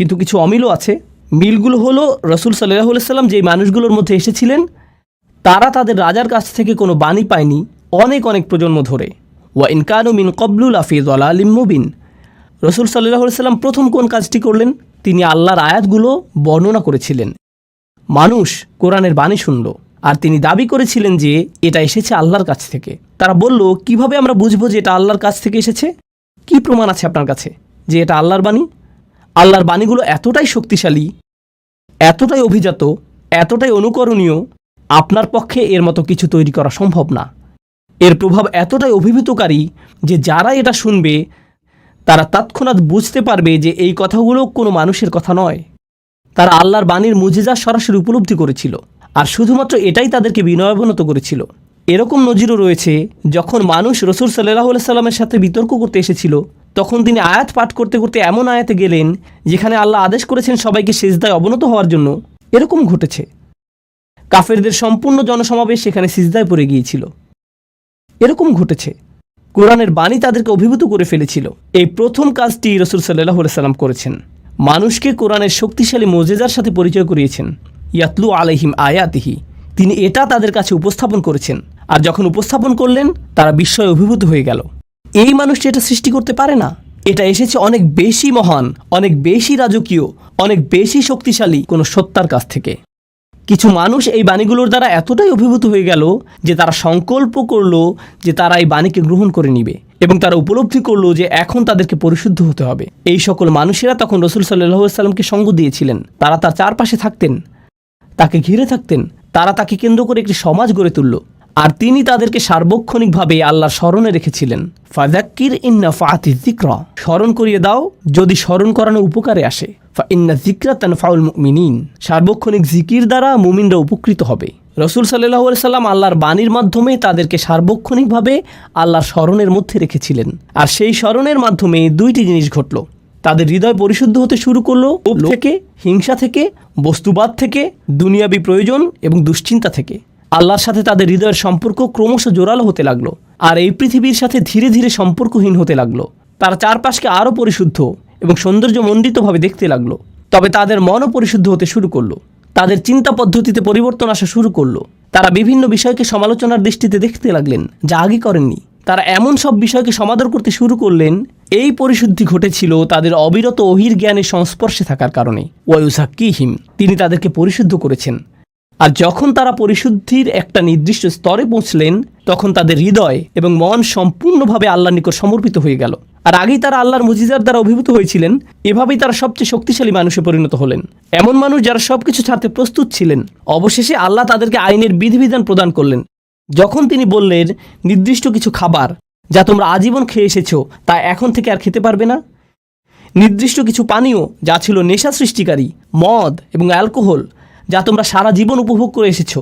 কিন্তু কিছু অমিলও আছে। মিলগুলো হলো রসুল সাল্লাহ সাল্লাম যেই মানুষগুলোর মধ্যে এসেছিলেন, তারা তাদের রাজার কাছ থেকে কোনো বাণী পায়নি অনেক অনেক প্রজন্ম ধরে। ওয়া ইনকানু মিন কবলুল আফিজ আলিম মুবিন। রসুল সাল্লাহ সাল্লাম প্রথম কোন কাজটি করলেন? তিনি আল্লাহর আয়াতগুলো বর্ণনা করেছিলেন। মানুষ কোরআনের বাণী শুনল আর তিনি দাবি করেছিলেন যে এটা এসেছে আল্লাহর কাছ থেকে। তারা বলল, কীভাবে আমরা বুঝব যে এটা আল্লাহর কাছ থেকে এসেছে? কি প্রমাণ আছে আপনার কাছে যে এটা আল্লাহর বাণী? আল্লাহর বাণীগুলো এতটাই শক্তিশালী, এতটাই অভিজাত, এতটাই অনুকরণীয়, আপনার পক্ষে এর মতো কিছু তৈরি করা সম্ভব না। এর প্রভাব এতটাই অভিভূতকারী যে যারা এটা শুনবে, তারা তৎক্ষণাৎ বুঝতে পারবে যে এই কথাগুলো কোনো মানুষের কথা নয়। তারা আল্লাহর বাণীর মুজিজা সরাসরি উপলব্ধি করেছিল আর শুধুমাত্র এটাই তাদেরকে বিনয়াবনত করেছিল। এরকম নজিরও রয়েছে যখন মানুষ রসুল সাল্লাহ সাল্লামের সাথে বিতর্ক করতে এসেছিল তখন তিনি আয়াত পাঠ করতে করতে এমন আয়াতে গেলেন যেখানে আল্লাহ আদেশ করেছেন সবাইকে সেজদায় অবনত হওয়ার জন্য। এরকম ঘটেছে। কাফেরদের সম্পূর্ণ জনসমাবেশ সেখানে সিজদায় পড়ে গিয়েছিল। এরকম ঘটেছে। কোরআনের বাণী তাদেরকে অভিভূত করে ফেলেছিল। এই প্রথম কাজটি রসুল সাল্লাহ সাল্লাম করেছেন। মানুষকে কোরআনের শক্তিশালী মোজেজার সাথে পরিচয় করিয়েছেন। ইয়াতলু আলহিম আয়াতিহি। তিনি এটা তাদের কাছে উপস্থাপন করেছেন। আর যখন উপস্থাপন করলেন, তারা বিস্ময়ে অভিভূত হয়ে গেল। এই মানুষটি এটা সৃষ্টি করতে পারে না। এটা এসেছে অনেক বেশি মহান, অনেক বেশি রাজকীয়, অনেক বেশি শক্তিশালী কোনো সত্তার কাছ থেকে। কিছু মানুষ এই বাণীগুলোর দ্বারা এতটাই অভিভূত হয়ে গেল যে তারা সংকল্প করল যে তারা এই বাণীকে গ্রহণ করে নিবে এবং তারা উপলব্ধি করল যে এখন তাদেরকে পরিশুদ্ধ হতে হবে। এই সকল মানুষেরা তখন রসুল সাল্লাহ সাল্লামকে সঙ্গ দিয়েছিলেন। তারা তার চারপাশে থাকতেন, তাকে ঘিরে থাকতেন, তারা তাকে কেন্দ্র করে একটি সমাজ গড়ে তুলল। আর তিনি তাদেরকে সার্বক্ষণিকভাবে আল্লাহর স্মরণে রেখেছিলেন। ফাজাক্কির ইন্না ফাতি জিক্রা স্মরণ করিয়ে দাও, যদি স্মরণ করানো উপকারে আসে। ফা ইন্না জিক্রা তান ফাউল মিনিন সার্বক্ষণিক জিকির দ্বারা মুমিনরা উপকৃত হবে। রসুল সাল্লাহ সাল্লাম আল্লাহর বাণীর মাধ্যমে তাদেরকে সার্বক্ষণিকভাবে আল্লাহর স্মরণের মধ্যে রেখেছিলেন। আর সেই স্মরণের মাধ্যমে দুইটি জিনিস ঘটল। তাদের হৃদয় পরিশুদ্ধ হতে শুরু করল। থেকে, হিংসা থেকে, বস্তুবাদ থেকে, দুনিয়াবি প্রয়োজন এবং দুশ্চিন্তা থেকে। আল্লাহর সাথে তাদের হৃদয়ের সম্পর্ক ক্রমশ জোরালো হতে লাগল, আর এই পৃথিবীর সাথে ধীরে ধীরে সম্পর্কহীন হতে লাগল। তারা চারপাশকে আরও পরিশুদ্ধ এবং সৌন্দর্যমণ্ডিতভাবে দেখতে লাগল। তবে তাদের মনও পরিশুদ্ধ হতে শুরু করল। তাদের চিন্তা পদ্ধতিতে পরিবর্তন আসা শুরু করল। তারা বিভিন্ন বিষয়কে সমালোচনার দৃষ্টিতে দেখতে লাগলেন, যা আগে করেননি। তারা এমন সব বিষয়কে সমাদর করতে শুরু করলেন, এই পরিশুদ্ধি ঘটেছিল তাদের অবিরত অহির জ্ঞানের সংস্পর্শে থাকার কারণে। ওয়ুসাক্কিহিম তিনি তাদেরকে পরিশুদ্ধ করেছেন। আর যখন তারা পরিশুদ্ধির একটা নির্দিষ্ট স্তরে পৌঁছলেন, তখন তাদের হৃদয় এবং মন সম্পূর্ণভাবে আল্লাহর নিকট সমর্পিত হয়ে গেল। আর আগেই তারা আল্লাহর মুজিজার দ্বারা অভিভূত হয়েছিলেন, এভাবেই তারা সবচেয়ে শক্তিশালী মানুষে পরিণত হলেন। এমন মানুষ যারা সবকিছু ছাড়তে প্রস্তুত ছিলেন। অবশেষে আল্লাহ তাদেরকে আইনের বিধিবিধান প্রদান করলেন। যখন তিনি বললেন, নির্দিষ্ট কিছু খাবার যা তোমরা আজীবন খেয়ে এসেছ, তা এখন থেকে আর খেতে পারবে না। নির্দিষ্ট কিছু পানীয় যা ছিল নেশা সৃষ্টিকারী, মদ এবং অ্যালকোহল যা তোমরা সারা জীবন উপভোগ করে এসেছ।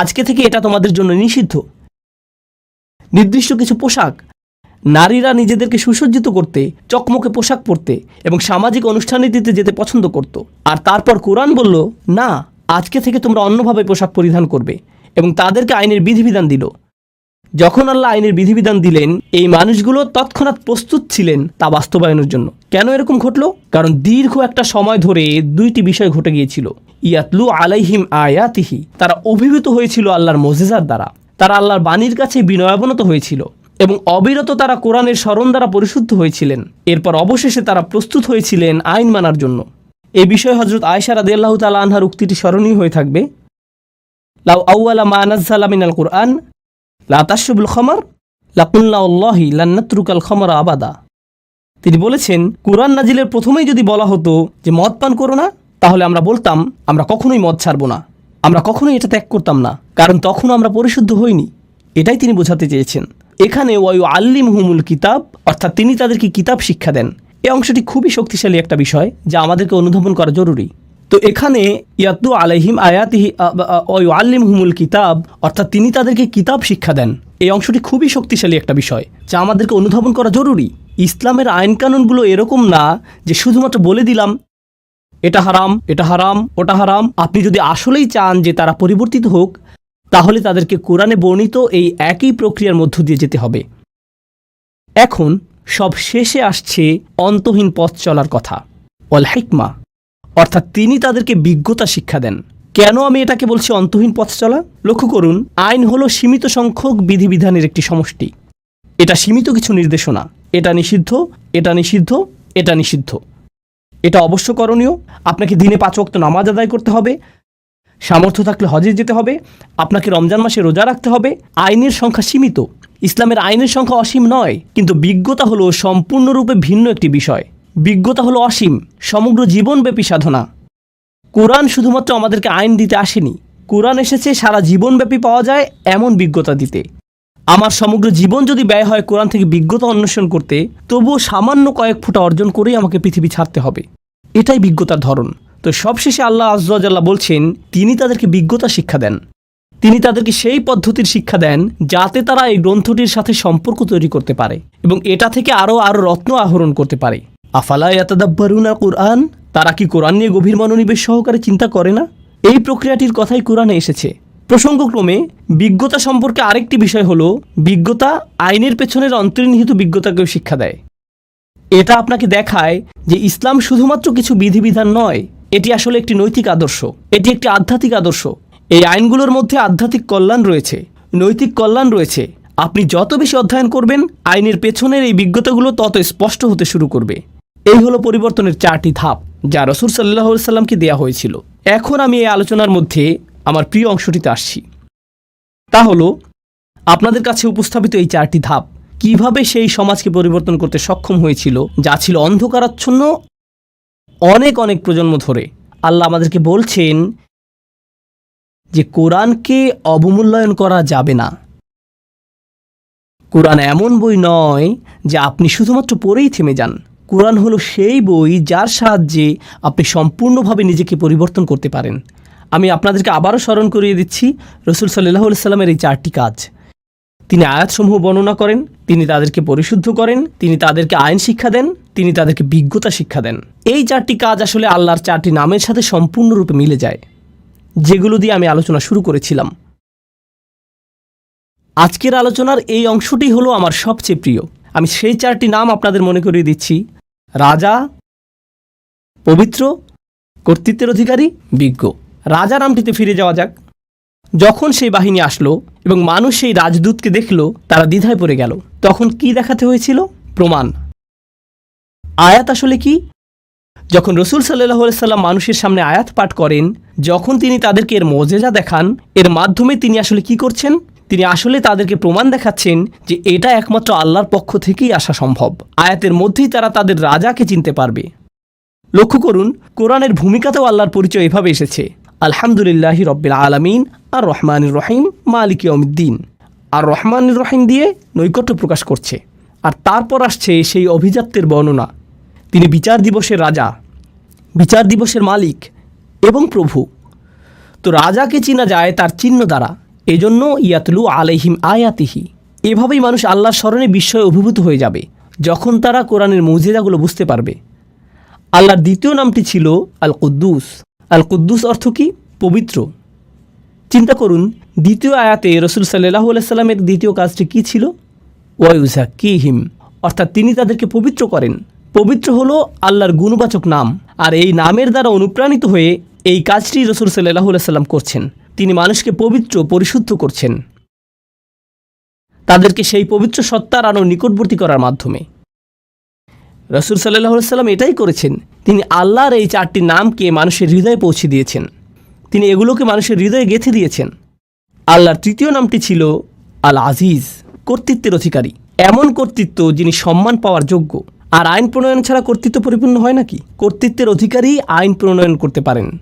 আজকে থেকে এটা তোমাদের জন্য নিষিদ্ধ। নির্দিষ্ট কিছু পোশাক। নারীরা নিজেদেরকে সুসজ্জিত করতে, চকমকে পোশাক পরতে এবং সামাজিক অনুষ্ঠানীতিতে যেতে পছন্দ করত। আর তারপর কোরআন বলল, না, আজকে থেকে তোমরা অন্যভাবে পোশাক পরিধান করবে এবং তাদেরকে আইনের বিধিবিধান দিল। যখন আল্লাহ আইনের বিধিবিধান দিলেন, এই মানুষগুলো তৎক্ষণাৎ প্রস্তুত ছিলেন তা বাস্তবায়নের জন্য। কেন এরকম ঘটলো? কারণ দীর্ঘ একটা সময় ধরে দুইটি বিষয় ঘটে গিয়েছিল। ইয়াতলু আলাইহিম আয়াতিহি, তারা অভিভূত হয়েছিল আল্লাহর মজেজার দ্বারা। তারা আল্লাহর বাণীর কাছে বিনয়াবনত হয়েছিল এবং অবিরত তারা কোরআনের স্মরণ দ্বারা পরিশুদ্ধ হয়েছিলেন। এরপর অবশেষে তারা প্রস্তুত হয়েছিলেন আইন মানার জন্য। এ বিষয়ে হজরত আয়সা রাদি আল্লাহ তালা আনহার উক্তিটি স্মরণীয় হয়ে থাকবে। লাউ আউআলা মা নাজ্জালা মিনাল কোরআন লা তাশুবুল খমর? লাকুল্লাহি লান্নাত্রুকাল খমর আবাদা। তিনি বলেছেন, কোরআন নাজিলের প্রথমেই যদি বলা হতো যে মদ পান করো না, তাহলে আমরা বলতাম, আমরা কখনোই মদ ছাড়বো না। আমরা কখনোই এটা ত্যাগ করতাম না, কারণ তখন আমরা পরিশুদ্ধ হইনি। এটাই তিনি বোঝাতে চেয়েছেন। এখানে ওয়ায়ু আল্লিম হুমুল কিতাব, অর্থাৎ তিনি তাদেরকে কিতাব শিক্ষা দেন। এই অংশটি খুবই শক্তিশালী একটা বিষয়, যা আমাদেরকে অনুধাবন করা জরুরি। তো এখানে ইয়াতু আলাইহিম আয়াতিহি আল্লিম হুমুল কিতাব, অর্থাৎ তিনি তাদেরকে কিতাব শিক্ষা দেন। এই অংশটি খুবই শক্তিশালী একটা বিষয়, যা আমাদেরকে অনুধাবন করা জরুরি। ইসলামের আইনকানুনগুলো এরকম না যে শুধুমাত্র বলে দিলাম, এটা হারাম এটা হারাম, ওটা হারাম। আপনি যদি আসলেই চান যে তারা পরিবর্তিত হোক, তাহলে তাদেরকে কোরআনে বর্ণিত এই একই প্রক্রিয়ার মধ্য দিয়ে যেতে হবে। এখন সব শেষে আসছে অন্তহীন পথ চলার কথা। অল হিকমা। অর্থাৎ তিনি তাদেরকে বিজ্ঞতা শিক্ষা দেন। কেন আমি এটাকে বলছি অন্তহীন পথ চলা? লক্ষ্য করুন, আইন হলো সীমিত সংখ্যক বিধিবিধানের একটি সমষ্টি। এটা সীমিত কিছু নির্দেশনা। এটা নিষিদ্ধ এটা নিষিদ্ধ এটা নিষিদ্ধ। এটা অবশ্য করণীয়। আপনাকে দিনে পাঁচ ওয়াক্ত নামাজ আদায় করতে হবে। সামর্থ্য থাকলে হজে যেতে হবে। আপনাকে রমজান মাসে রোজা রাখতে হবে। আইনের সংখ্যা সীমিত। ইসলামের আইনের সংখ্যা অসীম নয়। কিন্তু বিজ্ঞতা হলো সম্পূর্ণরূপে ভিন্ন একটি বিষয়। বিজ্ঞতা হলো অসীম, সমগ্র জীবনব্যাপী সাধনা। কোরআন শুধুমাত্র আমাদেরকে আইন দিতে আসেনি। কোরআন এসেছে, সারা জীবনব্যাপী পাওয়া যায় এমন বিজ্ঞতা দিতে। আমার সমগ্র জীবন যদি ব্যয় হয় কোরআন থেকে বিজ্ঞতা অন্বেষণ করতে, তবুও সামান্য কয়েক ফুটা অর্জন করেই আমাকে পৃথিবী ছাড়তে হবে। এটাই বিজ্ঞতার ধরন। তো সবশেষে আল্লাহ আজ্লাহ বলছেন, তিনি তাদেরকে বিজ্ঞতা শিক্ষা দেন। তিনি তাদেরকে সেই পদ্ধতির শিক্ষা দেন যাতে তারা এই গ্রন্থটির সাথে সম্পর্ক তৈরি করতে পারে এবং এটা থেকে আরও আরও রত্ন আহরণ করতে পারে। আফালা ইয়াতাদাব্বারুনা কোরআন? তারা কি কোরআন নিয়ে গভীর মনোনিবেশ সহকারে চিন্তা করে না? এই প্রক্রিয়াটির কথাই কোরআনে এসেছে। প্রসঙ্গক্রমে, বিজ্ঞতা সম্পর্কে আরেকটি বিষয় হলো, বিজ্ঞতা আইনের পেছনের অন্তর্নিহিত বিজ্ঞতাকেও শিক্ষা দেয়। এটা আপনাকে দেখায় যে ইসলাম শুধুমাত্র কিছু বিধিবিধান নয়, এটি আসলে একটি নৈতিক আদর্শ, এটি একটি আধ্যাত্মিক আদর্শ। এই আইনগুলোর মধ্যে আধ্যাত্মিক কল্যাণ রয়েছে, নৈতিক কল্যাণ রয়েছে। আপনি যত বেশি অধ্যয়ন করবেন, আইনের পেছনের এই বিজ্ঞতাগুলো তত স্পষ্ট হতে শুরু করবে। এই হলো পরিবর্তনের চারটি ধাপ যা রসুল সাল্লাহ সাল্লামকে দেয়া হয়েছিল। এখন আমি এই আলোচনার মধ্যে আমার প্রিয় অংশটিতে আসছি। তা হলো, আপনাদের কাছে উপস্থাপিত এই চারটি ধাপ কীভাবে সেই সমাজকে পরিবর্তন করতে সক্ষম হয়েছিল, যা ছিল অন্ধকারাচ্ছন্ন? অনেক অনেক প্রজন্ম ধরে আল্লাহ আমাদেরকে বলছেন যে, কোরআনকে অবমূল্যায়ন করা যাবে না। কোরআন এমন বই নয় যে, আপনি শুধুমাত্র পড়েই থেমে যান। কোরআন হলো সেই বই যার সাহায্যে আপনি সম্পূর্ণভাবে নিজেকে পরিবর্তন করতে পারেন। আমি আপনাদেরকে আবারও স্মরণ করিয়ে দিচ্ছি, রসুল সাল্লাহ সাল্লামের এই চারটি কাজ। তিনি আয়াতসমূহ বর্ণনা করেন, তিনি তাদেরকে পরিশুদ্ধ করেন, তিনি তাদেরকে আইন শিক্ষা দেন, তিনি তাদেরকে বিজ্ঞতা শিক্ষা দেন। এই চারটি কাজ আসলে আল্লাহর চারটি নামের সাথে সম্পূর্ণরূপে মিলে যায়, যেগুলো দিয়ে আমি আলোচনা শুরু করেছিলাম। আজকের আলোচনার এই অংশটি হলো আমার সবচেয়ে প্রিয়। আমি সেই চারটি নাম আপনাদের মনে করিয়ে দিচ্ছি রাজা, পবিত্র, কর্তৃত্বের অধিকারী, বিজ্ঞ। রাজা নামটিতে ফিরে যাওয়া যাক। যখন সেই বাহিনী আসলো এবং মানুষ সেই রাজদূতকে দেখল, তারা দ্বিধায় পড়ে গেল। তখন কি দেখাতে হয়েছিল? প্রমাণ। আয়াত আসলে কি? যখন রসুল সাল্লাহ সাল্লাম মানুষের সামনে আয়াত পাঠ করেন, যখন তিনি তাদেরকে এর মজেজা দেখান, এর মাধ্যমে তিনি আসলে কি করছেন? তিনি আসলে তাদেরকে প্রমাণ দেখাচ্ছেন যে এটা একমাত্র আল্লাহর পক্ষ থেকেই আসা সম্ভব। আয়াতের মধ্যেই তারা তাদের রাজাকে চিনতে পারবে। লক্ষ্য করুন, কোরআনের ভূমিকাতেও আল্লাহর পরিচয় এভাবে এসেছে। আলহামদুলিল্লাহি রব্বিল আলমিন আর রহমানুর রহিম, মালিক ইয়মুদ্দিন আর রহমানুর রহিম দিয়ে নৈকট্য প্রকাশ করছে। আর তারপর আসছে সেই অভিজাত্যের বর্ণনা। তিনি বিচার দিবসের রাজা, বিচার দিবসের মালিক এবং প্রভু। তো রাজাকে চেনা যায় তার চিহ্ন দ্বারা। এজন্য ইয়াতলু আলাইহিম আয়াতিহি। এভাবেই মানুষ আল্লাহর স্মরণে বিস্ময়ে অভিভূত হয়ে যাবে, যখন তারা কোরআনের মৌজেদাগুলো বুঝতে পারবে। আল্লাহর দ্বিতীয় নামটি ছিল আল কুদ্দুস আল কুদ্দুস অর্থ কি? পবিত্র। চিন্তা করুন, দ্বিতীয় আয়াতে রসুল সাল্লাহ সাল্লামের দ্বিতীয় কাজটি কী ছিল? ওয়াইউজা কি হিম অর্থাৎ তিনি তাদেরকে পবিত্র করেন। পবিত্র হলো আল্লাহর গুণবাচক নাম। আর এই নামের দ্বারা অনুপ্রাণিত হয়ে এই কাজটি রসুল সাল্লাহ সাল্লাম করছেন। তিনি মানুষকে পবিত্র পরিশুদ্ধ করছেন। তাদেরকে সেই পবিত্র সত্তার আরও নিকটবর্তী করার মাধ্যমে। রসুল সাল্লাহ সাল্লাম এটাই করেছেন, তিনি আল্লাহর এই চারটি নামকে মানুষের হৃদয়ে পৌঁছে দিয়েছেন। তিনি এগুলোকে মানুষের হৃদয়ে গেঁথে দিয়েছেন। আল্লাহর তৃতীয় নামটি ছিল আল আজিজ কর্তৃত্বের অধিকারী। এমন কর্তৃত্ব যিনি সম্মান পাওয়ার যোগ্য। আর আইন প্রণয়ন ছাড়া কর্তৃত্ব পরিপূর্ণ হয় নাকি? কর্তৃত্বের অধিকারী আইন প্রণয়ন করতে পারেন।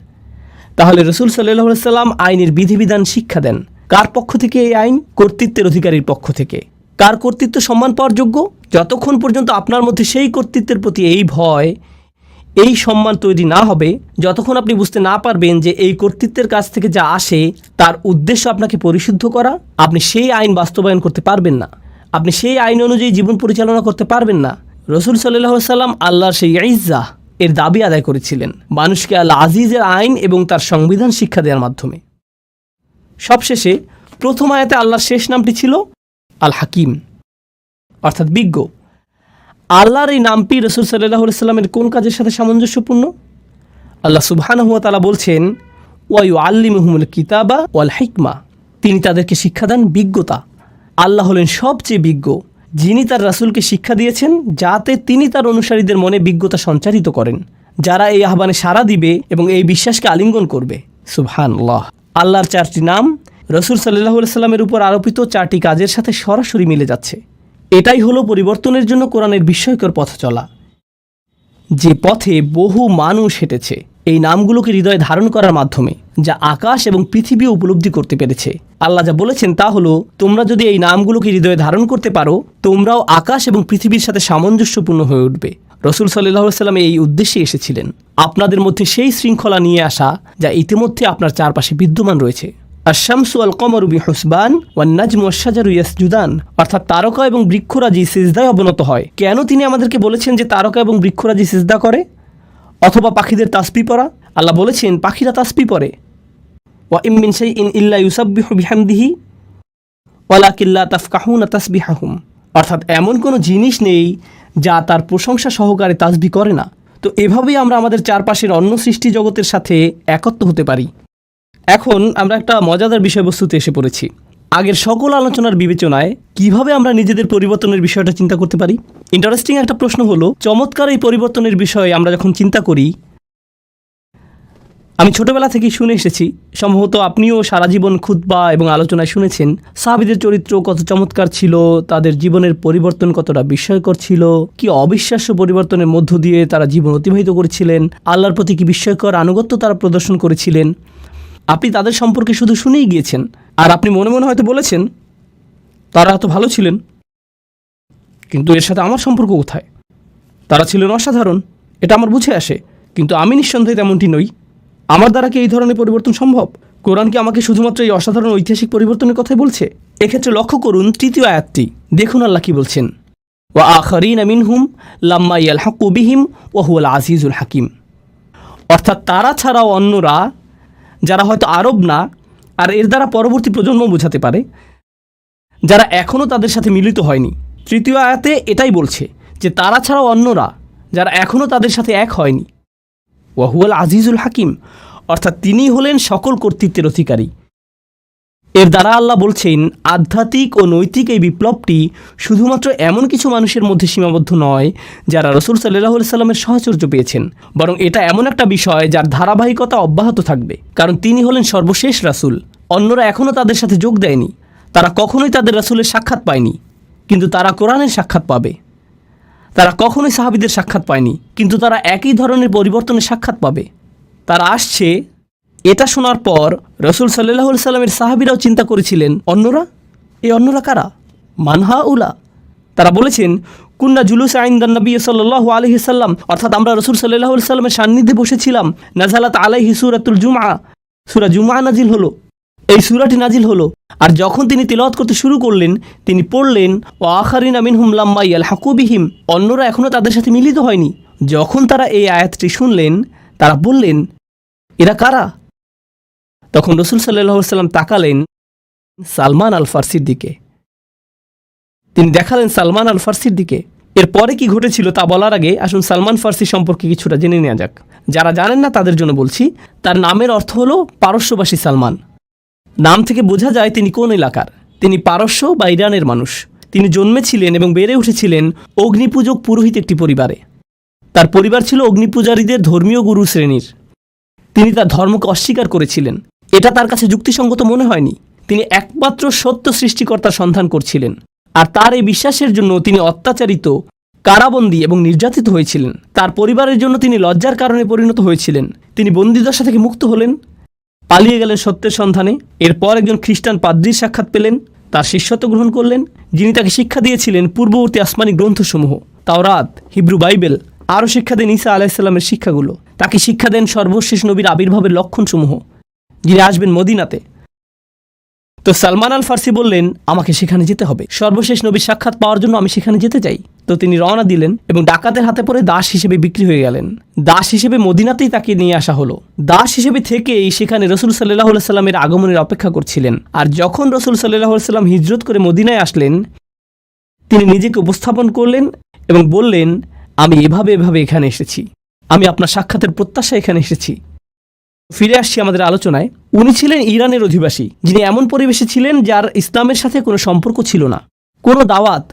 তাহলে রসুল সাল্লাহ সাল্লাম আইনের বিধিবিধান শিক্ষা দেন। কার পক্ষ থেকে এই আইন? কর্তৃত্বের অধিকারীর পক্ষ থেকে। কার কর্তৃত্ব সম্মান পাওয়ার যোগ্য? যতক্ষণ পর্যন্ত আপনার মধ্যে সেই কর্তৃত্বের প্রতি এই ভয়, এই সম্মান তৈরি না হবে, যতক্ষণ আপনি বুঝতে না পারবেন যে এই কর্তৃত্বের কাছ থেকে যা আসে, তার উদ্দেশ্য আপনাকে পরিশুদ্ধ করা, আপনি সেই আইন বাস্তবায়ন করতে পারবেন না। আপনি সেই আইন অনুযায়ী জীবন পরিচালনা করতে পারবেন না। রসুল সাল্লাহ সাল্লাম আল্লাহর সেই ইজ্জা এর দাবি আদায় করেছিলেন। মানুষকে আল আজিজের আইন এবং তার সংবিধান শিক্ষা দেওয়ার মাধ্যমে। সবশেষে প্রথম আয়াতে আল্লাহর শেষ নামটি ছিল আল হাকিম অর্থাৎ বিজ্ঞ। আল্লাহর এই নামটি রসুল সাল্লাহ সাল্লামের কোন কাজের সাথে সামঞ্জস্যপূর্ণ? আল্লাহ সুবহানাহুয়া তালা বলছেন ওয়াইউ আল্লিমহুমুল কিতাবা ওয়াল হিকমা। তিনি তাদেরকে শিক্ষা দেন বিজ্ঞতা। আল্লাহ হলেন সবচেয়ে বিজ্ঞ। যিনি তার রাসূলকে শিক্ষা দিয়েছেন, যাতে তিনি তার অনুসারীদের মনে বিজ্ঞতা সঞ্চারিত করেন, যারা এই আহ্বানে সাড়া দিবে এবং এই বিশ্বাসকে আলিঙ্গন করবে। সুবহান আল্লাহ আল্লাহর চারটি নাম, রসুল সাল্লাহ সাল্লামের উপর আরোপিত চারটি কাজের সাথে সরাসরি মিলে যাচ্ছে। এটাই হলো পরিবর্তনের জন্য কোরআনের বিস্ময়কর পথ চলা। যে পথে বহু মানুষ হেঁটেছে, এই নামগুলোকে হৃদয়ে ধারণ করার মাধ্যমে। যা আকাশ এবং পৃথিবী উপলব্ধি করতে পেরেছে। আল্লাহ যা বলেছেন তা হলো, তোমরা যদি এই নামগুলোকে হৃদয়ে ধারণ করতে পারো, তোমরাও আকাশ এবং পৃথিবীর সাথে সামঞ্জস্যপূর্ণ হয়ে উঠবে। রসুল সাল্লাহ সাল্লাম এই উদ্দেশ্যে এসেছিলেন। আপনাদের মধ্যে সেই শৃঙ্খলা নিয়ে আসা, যা ইতিমধ্যে আপনার চারপাশে বিদ্যমান রয়েছে। আশামসু আল কমর কমরুবি হুসবান ওয়ান নাজম ওয়াসাজারু ইয়াসজুদান। অর্থাৎ তারকা এবং বৃক্ষরাজি সিজদায় অবনত হয়, কেন তিনি আমাদেরকে বলেছেন যে তারকা এবং বৃক্ষরাজি সিজদা করে? অথবা পাখিদের তাসপি পরা আল্লাহ বলেছেন, পাখিরা তাসপি পরে ওয়া সেই ইন ইল্লা ইউসাব্বিহু বিহামদিহি ওয়ালা কিল্লা তাফকাহুনা তাসবিহাহুম। অর্থাৎ এমন কোনো জিনিস নেই যা তার প্রশংসা সহকারে তাসবি করে না। তো এভাবেই আমরা আমাদের চারপাশের অন্য সৃষ্টি জগতের সাথে একত্র হতে পারি। এখন আমরা একটা মজাদার বিষয়বস্তুতে এসে পড়েছি। আগের সকল আলোচনার বিবেচনায় কীভাবে আমরা নিজেদের পরিবর্তনের বিষয়টা চিন্তা করতে পারি? ইন্টারেস্টিং একটা প্রশ্ন হলো, চমৎকার এই পরিবর্তনের বিষয়ে আমরা যখন চিন্তা করি আমি ছোটবেলা থেকেই শুনে এসেছি, সম্ভবত আপনিও সারা জীবন খুতবা এবং আলোচনায় শুনেছেন, সাহাবিদের চরিত্র কত চমৎকার ছিল, তাদের জীবনের পরিবর্তন কতটা বিস্ময়কর ছিল, কি অবিশ্বাস্য পরিবর্তনের মধ্য দিয়ে তারা জীবন অতিবাহিত করেছিলেন, আল্লাহর প্রতি কি বিস্ময়কর আনুগত্য তারা প্রদর্শন করেছিলেন। আপনি তাদের সম্পর্কে শুধু শুনেই গিয়েছেন, আর আপনি মনে মনে হয়তো বলেছেন, তারা এত ভালো ছিলেন। কিন্তু এর সাথে আমার সম্পর্ক কোথায়? তারা ছিলেন অসাধারণ, এটা আমার বুঝে আসে, কিন্তু আমি নিঃসন্দেহে তেমনটি নই। আমার দ্বারা কি এই ধরনের পরিবর্তন সম্ভব? কোরআন কি আমাকে শুধুমাত্র এই অসাধারণ ঐতিহাসিক পরিবর্তনের কথাই বলছে? এক্ষেত্রে লক্ষ্য করুন তৃতীয় আয়াতটি। দেখুন আল্লাহ কি বলছেন। ও আখরিন আমিন হুম লাম্মা ইয়াল বিহিম ও হুয়াল আজিজুল হাকিম। অর্থাৎ তারা ছাড়াও অন্যরা, যারা হয়তো আরব না, আর এর দ্বারা পরবর্তী প্রজন্ম বোঝাতে পারে, যারা এখনও তাদের সাথে মিলিত হয়নি। তৃতীয় আয়াতে এটাই বলছে যে তারা ছাড়াও অন্যরা, যারা এখনও তাদের সাথে এক হয়নি ওয়াহুয়াল আজিজুল হাকিম। অর্থাৎ তিনি হলেন সকল কর্তৃত্বের অধিকারী। এর দ্বারা আল্লাহ বলছেন, আধ্যাত্মিক ও নৈতিক এই বিপ্লবটি শুধুমাত্র এমন কিছু মানুষের মধ্যে সীমাবদ্ধ নয়, যারা রসুল সাল্লাহ সাল্লামের সহচর্য পেয়েছেন, বরং এটা এমন একটা বিষয় যার ধারাবাহিকতা অব্যাহত থাকবে। কারণ তিনি হলেন সর্বশেষ রাসূল। অন্যরা এখনও তাদের সাথে যোগ দেয়নি। তারা কখনোই তাদের রাসূলের সাক্ষাৎ পায়নি। কিন্তু তারা কোরআনের সাক্ষাৎ পাবে। তারা কখনোই সাহাবিদের সাক্ষাৎ পায়নি, কিন্তু তারা একই ধরনের পরিবর্তনের সাক্ষাৎ পাবে। তারা আসছে, এটা শোনার পর রসুল সাল্লাহ সাল্লামের সাহাবিরাও চিন্তা করেছিলেন, অন্যরা? এই অন্যরা কারা? মানহা উলা? তারা বলেছেন, কুন্না জুলুস আইন্দান নবী সাল্লাহ আলহি সাল্লাম, অর্থাৎ আমরা রসুল সাল্লাহ সাল্লামের সান্নিধ্যে বসেছিলাম, নাজালাত আলাইহি সুরাতুল জুমা সুরা জুমা নাজিল হলো। এই সুরাটি নাজিল হলো। আর যখন তিনি তিলওয়াত করতে শুরু করলেন, তিনি পড়লেন ও আখারিন আমিন হুমলাম্মাই আল হাকুবিহিম অন্যরা এখনও তাদের সাথে মিলিত হয়নি। যখন তারা এই আয়াতটি শুনলেন, তারা বললেন, এরা কারা? তখন রসুল সাল্লাহ সাল্লাম তাকালেন সালমান আল ফার্সির দিকে। তিনি দেখালেন সালমান আল ফার্সির দিকে এরপরে কি ঘটেছিল তা বলার আগে আসুন সালমান ফার্সি সম্পর্কে কিছুটা জেনে নেওয়া যাক। যারা জানেন না, তাদের জন্য বলছি, তার নামের অর্থ হলো পারস্যবাসী সালমান। নাম থেকে বোঝা যায় তিনি কোন এলাকার। তিনি পারস্য বা ইরানের মানুষ। তিনি জন্মেছিলেন এবং বেড়ে উঠেছিলেন অগ্নিপূজক পুরোহিত একটি পরিবারে। তার পরিবার ছিল অগ্নিপূজারীদের ধর্মীয় গুরু শ্রেণির। তিনি তার ধর্মকে অস্বীকার করেছিলেন। এটা তার কাছে যুক্তিসঙ্গত মনে হয়নি। তিনি একমাত্র সত্য সৃষ্টিকর্তার সন্ধান করছিলেন। আর তার এই বিশ্বাসের জন্য তিনি অত্যাচারিত, কারাবন্দী এবং নির্যাতিত হয়েছিলেন। তার পরিবারের জন্য তিনি লজ্জার কারণে পরিণত হয়েছিলেন। তিনি বন্দিদশা থেকে মুক্ত হলেন। পালিয়ে গেলেন সত্যের সন্ধানে। এরপর একজন খ্রিস্টান পাদ্রির সাক্ষাৎ পেলেন, তার শিষ্যত্ব গ্রহণ করলেন, যিনি তাকে শিক্ষা দিয়েছিলেন পূর্ববর্তী আসমানি গ্রন্থসমূহ, তাওরাত, হিব্রু বাইবেল, আরও শিক্ষা দেন ঈসা আলাইসাল্লামের শিক্ষাগুলো। তাকে শিক্ষা দেন সর্বশেষ নবীর আবির্ভাবের লক্ষণসমূহ, যিনি আসবেন মদিনাতে। তো সালমান আল ফার্সি বললেন, আমাকে সেখানে যেতে হবে। সর্বশেষ নবীর সাক্ষাৎ পাওয়ার জন্য আমি সেখানে যেতে চাই। তো তিনি রওনা দিলেন এবং ডাকাতের হাতে পড়ে দাস হিসেবে বিক্রি হয়ে গেলেন। দাস হিসেবে মদিনাতেই তাকে নিয়ে আসা হলো। দাস হিসেবে থেকেই সেখানে রসুল সাল্লাহ সাল্লামের আগমনের অপেক্ষা করছিলেন। আর যখন রসুল সাল্লাহ সাল্লাম হিজরত করে মদিনায় আসলেন, তিনি নিজেকে উপস্থাপন করলেন এবং বললেন, আমি এভাবে এভাবে এখানে এসেছি। আমি আপনার সাক্ষাতের প্রত্যাশা এখানে এসেছি। ফিরে আসছি আমাদের আলোচনায়। উনি ছিলেন ইরানের অধিবাসী, যিনি এমন পরিবেশে ছিলেন যার ইসলামের সাথে কোনো সম্পর্ক ছিল না, কোনো দাওয়াত,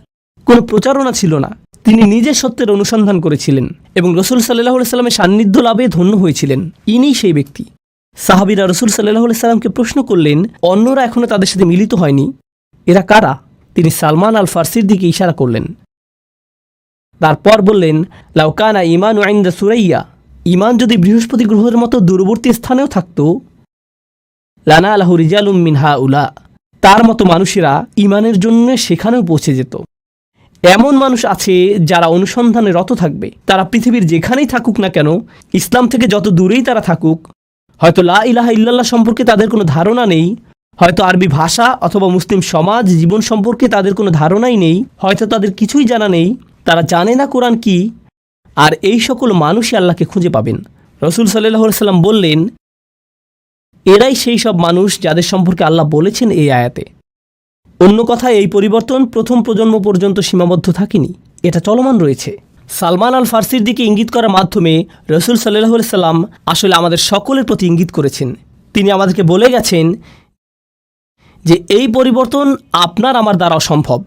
কোনো প্রচারণা ছিল না। তিনি নিজে সত্যের অনুসন্ধান করেছিলেন এবং রসুল সাল্লাহ সাল্লামের সান্নিধ্য লাভে ধন্য হয়েছিলেন। ইনিই সেই ব্যক্তি। সাহাবিরা রসুল সাল্লাহ সাল্লামকে প্রশ্ন করলেন, অন্যরা এখনও তাদের সাথে মিলিত হয়নি? এরা কারা? তিনি সালমান আল ফার্সির দিকে ইশারা করলেন। তারপর বললেন লাউকানা ইমান ওয়াইন্দা সুরাইয়া। ইমান যদি বৃহস্পতি গ্রহের মতো দূরবর্তী স্থানেও থাকত, লানা আলাহু রিজালুম মিনহা উলা, তার মতো মানুষেরা ইমানের জন্য সেখানেও পৌঁছে যেত। এমন মানুষ আছে যারা অনুসন্ধানে রত থাকবে। তারা পৃথিবীর যেখানেই থাকুক না কেন, ইসলাম থেকে যত দূরেই তারা থাকুক, হয়তো লা ইলাহা ইল্লাল্লাহ সম্পর্কে তাদের কোনো ধারণা নেই, হয়তো আরবি ভাষা অথবা মুসলিম সমাজ, জীবন সম্পর্কে তাদের কোনো ধারণাই নেই, হয়তো তাদের কিছুই জানা নেই, তারা জানে না কোরআন কি আর এই সকল মানুষই আল্লাহকে খুঁজে পাবেন। রসুল সাল্লাহ সাল্লাম বললেন, এরাই সেই সব মানুষ যাদের সম্পর্কে আল্লাহ বলেছেন এই আয়াতে। অন্য কথায়, এই পরিবর্তন প্রথম প্রজন্ম পর্যন্ত সীমাবদ্ধ থাকেনি। এটা চলমান রয়েছে। সালমান আল ফার্সির দিকে ইঙ্গিত করার মাধ্যমে রসুল সাল্লাহ সাল্লাম আসলে আমাদের সকলের প্রতি ইঙ্গিত করেছেন। তিনি আমাদেরকে বলে গেছেন যে, এই পরিবর্তন আপনার, আমার দ্বারা অসম্ভব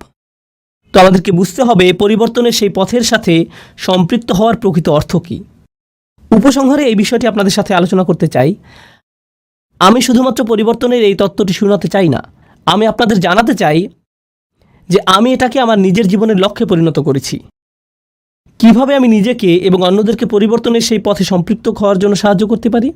তো আমাদেরকে বুঝতে হবে পরিবর্তনের সেই পথের সাথে সম্পৃক্ত হওয়ার প্রকৃত অর্থ কী। উপসংহারে এই বিষয়টি আপনাদের সাথে আলোচনা করতে চাই। আমি শুধুমাত্র পরিবর্তনের এই তত্ত্বটি শোনাতে চাই না। আমি আপনাদের জানাতে চাই যে আমি এটাকে আমার নিজের জীবনের লক্ষ্যে পরিণত করেছি। কীভাবে আমি নিজেকে এবং অন্যদেরকে পরিবর্তনের সেই পথে সম্পৃক্ত হওয়ার জন্য সাহায্য করতে পারি?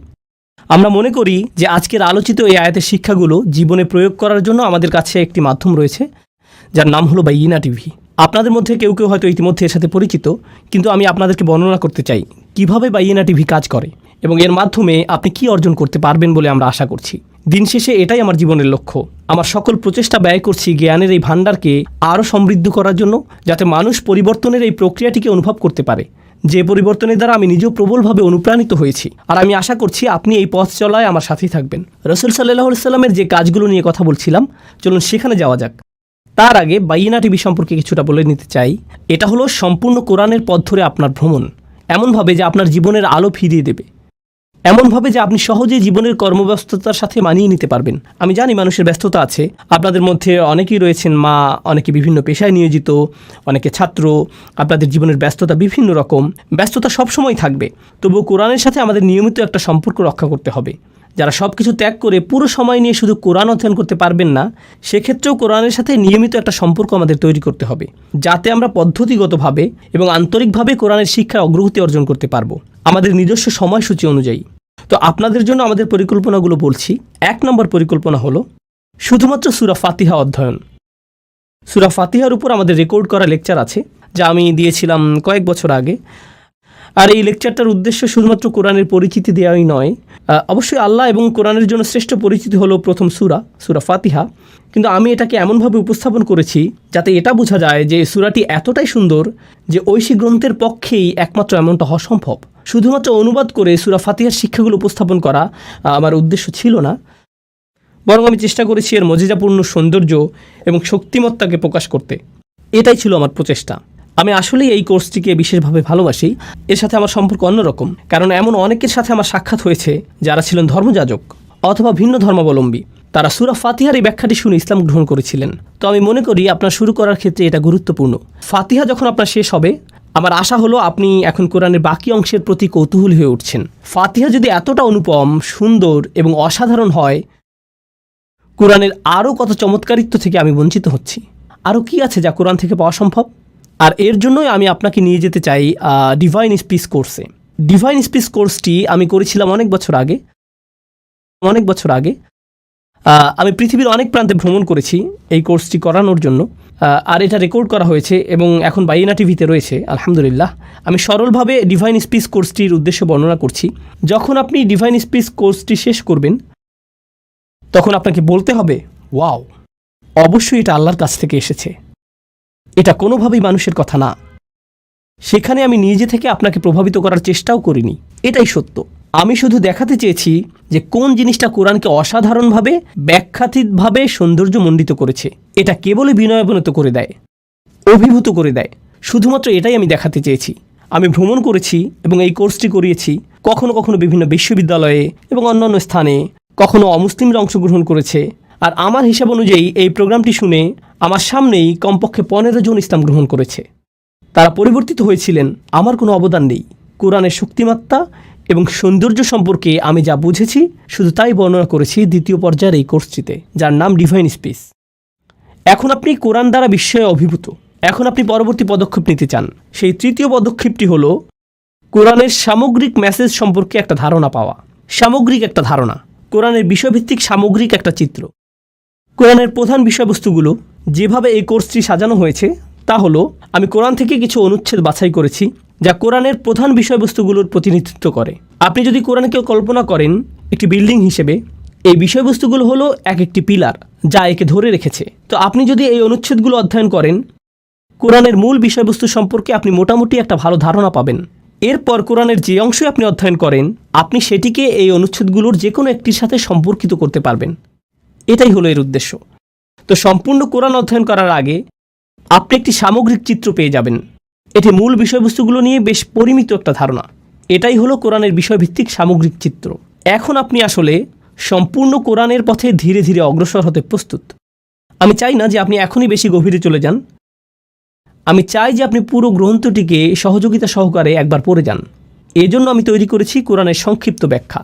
আমরা মনে করি যে আজকের আলোচিত এই আয়াতের শিক্ষাগুলো জীবনে প্রয়োগ করার জন্য আমাদের কাছে একটি মাধ্যম রয়েছে। যার নাম হলো বাইনা টিভি। আপনাদের মধ্যে কেউ কেউ হয়তো ইতিমধ্যে এর সাথে পরিচিত, কিন্তু আমি আপনাদেরকে বর্ণনা করতে চাই কীভাবে বাইনা টিভি কাজ করে এবং এর মাধ্যমে আপনি কি অর্জন করতে পারবেন বলে আমরা আশা করছি। দিন শেষে এটাই আমার জীবনের লক্ষ্য। আমার সকল প্রচেষ্টা ব্যয় করছি জ্ঞানের এই ভাণ্ডারকে আরও সমৃদ্ধ করার জন্য, যাতে মানুষ পরিবর্তনের এই প্রক্রিয়াটিকে অনুভব করতে পারে। যে পরিবর্তনের দ্বারা আমি নিজেও প্রবলভাবে অনুপ্রাণিত হয়েছি। আর আমি আশা করছি আপনি এই পথ চলায় আমার সাথেই থাকবেন। রসুল সাল্লাহ সাল্লামের যে কাজগুলো নিয়ে কথা বলছিলাম, চলুন সেখানে যাওয়া যাক। তার আগে বাইনা টিভি সম্পর্কে কিছুটা বলে নিতে চাই। এটা হলো সম্পূর্ণ কোরআনের পথ ধরে আপনার ভ্রমণ। এমনভাবে যে আপনার জীবনের আলো ফিরিয়ে দেবে। এমনভাবে যে আপনি সহজেই জীবনের কর্মব্যস্ততার সাথে মানিয়ে নিতে পারবেন। আমি জানি মানুষের ব্যস্ততা আছে। আপনাদের মধ্যে অনেকেই রয়েছেন, মা, অনেকে বিভিন্ন পেশায় নিয়োজিত, অনেকে ছাত্র। আপনাদের জীবনের ব্যস্ততা বিভিন্ন রকম। ব্যস্ততা সবসময় থাকবে। তবুও কোরআনের সাথে আমাদের নিয়মিত একটা সম্পর্ক রক্ষা করতে হবে। যারা সব কিছু ত্যাগ করে পুরো সময় নিয়ে শুধু কোরআন অধ্যয়ন করতে পারবেন না, সেক্ষেত্রেও কোরআনের সাথে নিয়মিত একটা সম্পর্ক আমাদের তৈরি করতে হবে, যাতে আমরা পদ্ধতিগতভাবে এবং আন্তরিকভাবে কোরআনের শিক্ষায় অগ্রগতি অর্জন করতে পারব। আমাদের নিজস্ব সময়সূচি অনুযায়ী। তো আপনাদের জন্য আমাদের পরিকল্পনাগুলো বলছি। এক নম্বর পরিকল্পনা হলো, শুধুমাত্র সুরা ফাতিহা অধ্যয়ন। সুরা ফাতিহার উপর আমাদের রেকর্ড করা লেকচার আছে, যা আমি দিয়েছিলাম কয়েক বছর আগে। আর এই লেকচারটার উদ্দেশ্য শুধুমাত্র কোরআনের পরিচিতি দেওয়াই নয় অবশ্যই আল্লাহ এবং কোরআনের জন্য শ্রেষ্ঠ পরিচিতি হলো প্রথম সুরা সুরা ফাতিহা। কিন্তু আমি এটাকে এমনভাবে উপস্থাপন করেছি যাতে এটা বোঝা যায় যে সুরাটি এতটাই সুন্দর যে ঐশী গ্রন্থের পক্ষেই একমাত্র এমনটা হওয়া সম্ভব। শুধুমাত্র অনুবাদ করে সুরা ফাতিহার শিক্ষাগুলো উপস্থাপন করা আমার উদ্দেশ্য ছিল না। বরং আমি চেষ্টা করেছি এর মজিজাপূর্ণ সৌন্দর্য এবং শক্তিমত্তাকে প্রকাশ করতে। এটাই ছিল আমার প্রচেষ্টা। আমি আসলেই এই কোর্সটিকে বিশেষভাবে ভালোবাসি। এর সাথে আমার সম্পর্ক অন্যরকম। কারণ এমন অনেকের সাথে আমার সাক্ষাৎ হয়েছে, যারা ছিলেন ধর্মযাজক অথবা ভিন্ন ধর্মাবলম্বী। তারা সুরা ফাতিহার এই ব্যাখ্যাটি শুনে ইসলাম গ্রহণ করেছিলেন। তো আমি মনে করি আপনার শুরু করার ক্ষেত্রে এটা গুরুত্বপূর্ণ। ফাতিহা যখন আপনার শেষ হবে, আমার আশা হলো আপনি এখন কোরআনের বাকি অংশের প্রতি কৌতূহলী হয়ে উঠছেন। ফাতিহা যদি এতটা অনুপম, সুন্দর এবং অসাধারণ হয়, কোরআনের আরও কত চমৎকারিত্ব থেকে আমি বঞ্চিত হচ্ছি। আরও কি আছে যা কোরআন থেকে পাওয়া সম্ভব? আর এর জন্যই আমি আপনাকে নিয়ে যেতে চাই ডিভাইন স্পিস কোর্সে ডিভাইন স্পিস কোর্সটি আমি করেছিলাম অনেক বছর আগে। অনেক বছর আগে। আমি পৃথিবীর অনেক প্রান্তে ভ্রমণ করেছি এই কোর্সটি করানোর জন্য। আর এটা রেকর্ড করা হয়েছে এবং এখন বাইনা টিভিতে রয়েছে, আলহামদুলিল্লাহ। আমি সরলভাবে ডিভাইন স্পিস কোর্সটির উদ্দেশ্য বর্ণনা করছি। যখন আপনি ডিভাইন স্পিস কোর্সটি শেষ করবেন, তখন আপনাকে বলতে হবে, ওয়াও, অবশ্যই এটা আল্লাহর কাছ থেকে এসেছে। এটা কোনোভাবেই মানুষের কথা না। সেখানে আমি নিজে থেকে আপনাকে প্রভাবিত করার চেষ্টাও করিনি। এটাই সত্য। আমি শুধু দেখাতে চেয়েছি যে কোন জিনিসটা কোরআনকে অসাধারণভাবে, ব্যাখ্যাতীতভাবে সৌন্দর্যমণ্ডিত করেছে। এটা কেবলই বিনয়াবনত করে দেয়, অভিভূত করে দেয়। শুধুমাত্র এটাই আমি দেখাতে চেয়েছি। আমি ভ্রমণ করেছি এবং এই কোর্সটি করিয়েছি, কখনো কখনো বিভিন্ন বিশ্ববিদ্যালয়ে এবং অন্যান্য স্থানে, কখনো অমুসলিমরা অংশগ্রহণ করেছে আর আমার হিসাব অনুযায়ী এই প্রোগ্রামটি শুনে আমার সামনেই কমপক্ষে পনেরো জন ইসলাম গ্রহণ করেছে। তারা পরিবর্তিত হয়েছিলেন, আমার কোনো অবদান নেই। কোরআনের শক্তিমাত্রা এবং সৌন্দর্য সম্পর্কে আমি যা বুঝেছি, শুধু তাই বর্ণনা করেছি দ্বিতীয় পর্যায়ের এই কোর্সটিতে, যার নাম ডিভাইন স্পেস এখন আপনি কোরআন দ্বারা বিস্ময়ে অভিভূত। এখন আপনি পরবর্তী পদক্ষেপ নিতে চান। সেই তৃতীয় পদক্ষেপটি হল কোরআনের সামগ্রিক মেসেজ সম্পর্কে একটা ধারণা পাওয়া। সামগ্রিক একটা ধারণা। কোরআনের বিষয়ভিত্তিক সামগ্রিক একটা চিত্র। কোরআনের প্রধান বিষয়বস্তুগুলো যেভাবে এই কোর্সটি সাজানো হয়েছে, তা হলো, আমি কোরআন থেকে কিছু অনুচ্ছেদ বাছাই করেছি, যা কোরআনের প্রধান বিষয়বস্তুগুলোর প্রতিনিধিত্ব করে। আপনি যদি কোরআনকে কল্পনা করেন, একটি বিল্ডিং হিসেবে, এই বিষয়বস্তুগুলো হলো এক একটি পিলার, যা একে ধরে রেখেছে। তো আপনি যদি এই অনুচ্ছেদগুলো অধ্যয়ন করেন, কোরআনের মূল বিষয়বস্তু সম্পর্কে আপনি মোটামুটি একটা ভালো ধারণা পাবেন। এরপর কোরআনের যে অংশই আপনি অধ্যয়ন করেন, আপনি সেটিকে এই অনুচ্ছেদগুলোর যে কোনো একটির সাথে সম্পর্কিত করতে পারবেন। এটাই হলো এর উদ্দেশ্য। তো সম্পূর্ণ কোরআন অধ্যয়ন করার আগে আপনি একটি সামগ্রিক চিত্র পেয়ে যাবেন। এটি মূল বিষয়বস্তুগুলো নিয়ে বেশ পরিমিত একটা ধারণা। এটাই হলো কোরআনের বিষয়ভিত্তিক সামগ্রিক চিত্র। এখন আপনি আসলে সম্পূর্ণ কোরআনের পথে ধীরে ধীরে অগ্রসর হতে প্রস্তুত। আমি চাই না যে আপনি এখনই বেশি গভীরে চলে যান। আমি চাই যে আপনি পুরো গ্রন্থটিকে সহযোগিতা সহকারে একবার পড়ে যান। এজন্য আমি তৈরি করেছি কোরআনের সংক্ষিপ্ত ব্যাখ্যা।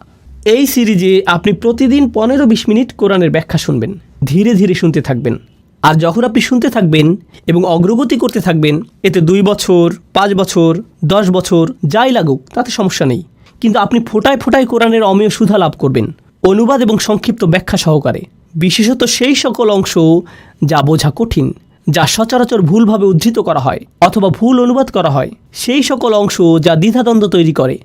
এই সিরিজে আপনি প্রতিদিন পনেরো বিশ মিনিট কোরআনের ব্যাখ্যা শুনবেন, ধীরে ধীরে শুনতে থাকবেন। আর যখন আপনি শুনতে থাকবেন এবং অগ্রগতি করতে থাকবেন, এতে দুই বছর, পাঁচ বছর, দশ বছর যাই লাগুক, তাতে সমস্যা নেই। কিন্তু আপনি ফোটায় ফোটায় কোরআনের অমেয় সুধা লাভ করবেন, অনুবাদ এবং সংক্ষিপ্ত ব্যাখ্যা সহকারে। বিশেষত সেই সকল অংশ যা বোঝা কঠিন, যা সচরাচর ভুলভাবে উদ্ধৃত করা হয় অথবা ভুল অনুবাদ করা হয়, সেই সকল অংশ যা দ্বিধাদ্বন্দ্ব তৈরি করে।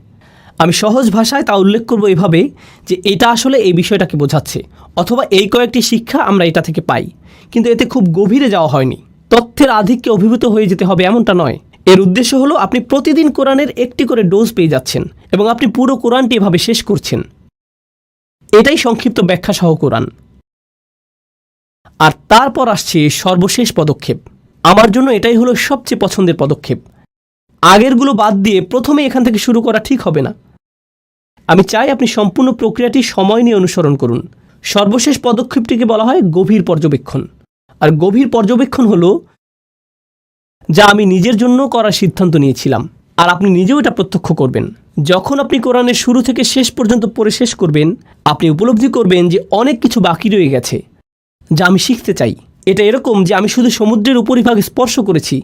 আমি সহজ ভাষায় তা উল্লেখ করব এভাবে যে এটা আসলে এই বিষয়টাকে বোঝাচ্ছে, অথবা এই কয়েকটি শিক্ষা আমরা এটা থেকে পাই, কিন্তু এতে খুব গভীরে যাওয়া হয়নি। তথ্যের আধিক্যে অভিভূত হয়ে যেতে হবে এমনটা নয়। এর উদ্দেশ্য হলো আপনি প্রতিদিন কোরআনের একটি করে ডোজ পেয়ে যাচ্ছেন এবং আপনি পুরো কোরআনটি এভাবে শেষ করছেন। এটাই সংক্ষিপ্ত ব্যাখ্যা সহ কোরআন। আর তারপর আসছে সর্বশেষ পদক্ষেপ। আমার জন্য এটাই হলো সবচেয়ে পছন্দের পদক্ষেপ। আগেরগুলো বাদ দিয়ে প্রথমে এখান থেকে শুরু করা ঠিক হবে না। আমি চাই আপনি সম্পূর্ণ প্রক্রিয়াটি সময় নিয়ে অনুসরণ করুন। সর্বশেষ পদক্ষেপটিকে বলা হয় গভীর পর্যবেক্ষণ। আর গভীর পর্যবেক্ষণ হলো যা আমি নিজের জন্য করার সিদ্ধান্ত নিয়েছিলাম। আর আপনি নিজেও এটা প্রত্যক্ষ করবেন। যখন আপনি কোরআনের শুরু থেকে শেষ পর্যন্ত পড়ে শেষ করবেন, আপনি উপলব্ধি করবেন যে অনেক কিছু বাকি রয়ে গেছে, যা আমি শিখতে চাই। এটা এরকম যে আমি শুধু সমুদ্রের উপরিভাগ স্পর্শ করেছি।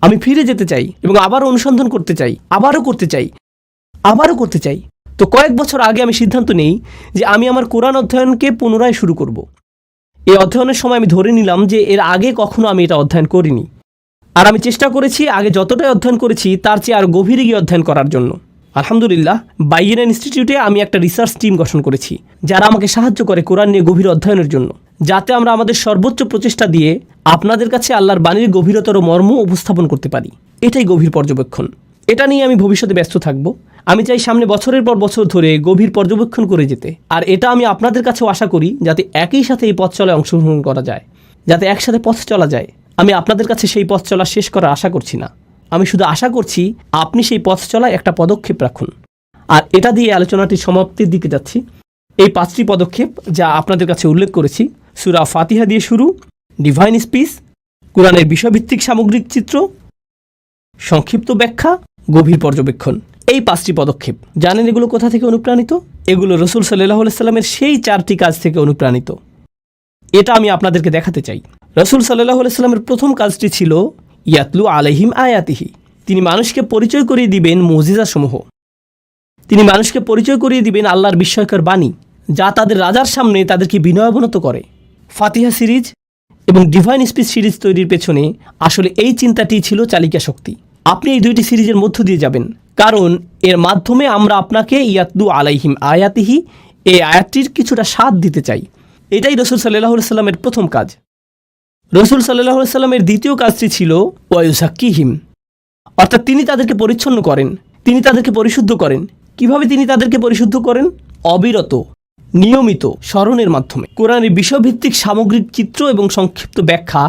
আমি ফিরে যেতে চাই এবং আবারও অনুসন্ধান করতে চাই, আবারও করতে চাই, আবারও করতে চাই। তো কয়েক বছর আগে আমি সিদ্ধান্ত নেই যে আমি আমার কোরআন অধ্যয়নকে পুনরায় শুরু করব। এই অধ্যয়নের সময় আমি ধরে নিলাম যে এর আগে কখনো আমি এটা অধ্যয়ন করিনি। আর আমি চেষ্টা করেছি আগে যতটাই অধ্যয়ন করেছি তার চেয়ে আর গভীরে গিয়ে অধ্যয়ন করার জন্য। আলহামদুলিল্লাহ বাইয়েন ইনস্টিটিউটে আমি একটা রিসার্চ টিম গঠন করেছি, যারা আমাকে সাহায্য করে কোরআন নিয়ে গভীর অধ্যয়নের জন্য। যাতে আমরা আমাদের সর্বোচ্চ প্রচেষ্টা দিয়ে আপনাদের কাছে আল্লাহর বাণীর গভীরতর মর্ম উপস্থাপন করতে পারি। এটাই গভীর পর্যবেক্ষণ। এটা নিয়ে আমি ভবিষ্যতে ব্যস্ত থাকব। আমি চাই সামনে বছরের পর বছর ধরে গভীর পর্যবেক্ষণ করে যেতে। আর এটা আমি আপনাদের কাছেও আশা করি যাতে একই সাথে এই পথ চলায় অংশগ্রহণ করা যায়। যাতে একসাথে পথ চলা যায়। আমি আপনাদের কাছে সেই পথ চলা শেষ করার আশা করছি না। আমি শুধু আশা করছি আপনি সেই পথ চলায় একটা পদক্ষেপ রাখুন। আর এটা দিয়ে আলোচনাটির সমাপ্তির দিকে যাচ্ছি। এই পাঁচটি পদক্ষেপ যা আপনাদের কাছে উল্লেখ করেছি, সুরা ফাতিহা দিয়ে শুরু ডিভাইন স্পিস কোরআনের বিষয়ভিত্তিক সামগ্রিক চিত্র, সংক্ষিপ্ত ব্যাখ্যা, গভীর পর্যবেক্ষণ। এই পাঁচটি পদক্ষেপ। জানেন এগুলো কোথা থেকে অনুপ্রাণিত? এগুলো রসুল সাল্লাহ সাল্লামের সেই চারটি কাজ থেকে অনুপ্রাণিত। এটা আমি আপনাদেরকে দেখাতে চাই। রসুল সাল্লাহ সাল্লামের প্রথম কাজটি ছিল ইয়াতলু আলহিম আয়াতিহি। তিনি মানুষকে পরিচয় করিয়ে দিবেন মজিজাসমূহ। তিনি মানুষকে পরিচয় করিয়ে দিবেন আল্লাহর বিস্ময়কর বাণী, যা তাদের রাজার সামনে তাদেরকে বিনয়াবনত করে। ফাতিহা সিরিজ এবং ডিভাইন স্পিচ সিরিজ তৈরির পেছনে আসলে এই চিন্তাটি ছিল চালিকা শক্তি। আপনি এই দুইটি সিরিজের মধ্য দিয়ে যাবেন। কারণ এর মাধ্যমে আমরা আপনাকে ইয়াতলু আলাইহিম আয়াতিহি, এই আয়াতটির কিছুটা স্বাদ দিতে চাই। এটাই রসুল সাল্লাহ সাল্লামের প্রথম কাজ। রসুল সাল্লাহ সাল্লামের দ্বিতীয় কাজটি ছিল ওয়ায়ুসাক্কিহিম অর্থাৎ তিনি তাদেরকে পরিচ্ছন্ন করেন, তিনি তাদেরকে পরিশুদ্ধ করেন। কীভাবে তিনি তাদেরকে পরিশুদ্ধ করেন? অবিরত, নিয়মিত, স্মরণের মাধ্যমে। কোরআনের বিষয়ভিত্তিক সামগ্রিক চিত্র এবং সংক্ষিপ্ত ব্যাখ্যা,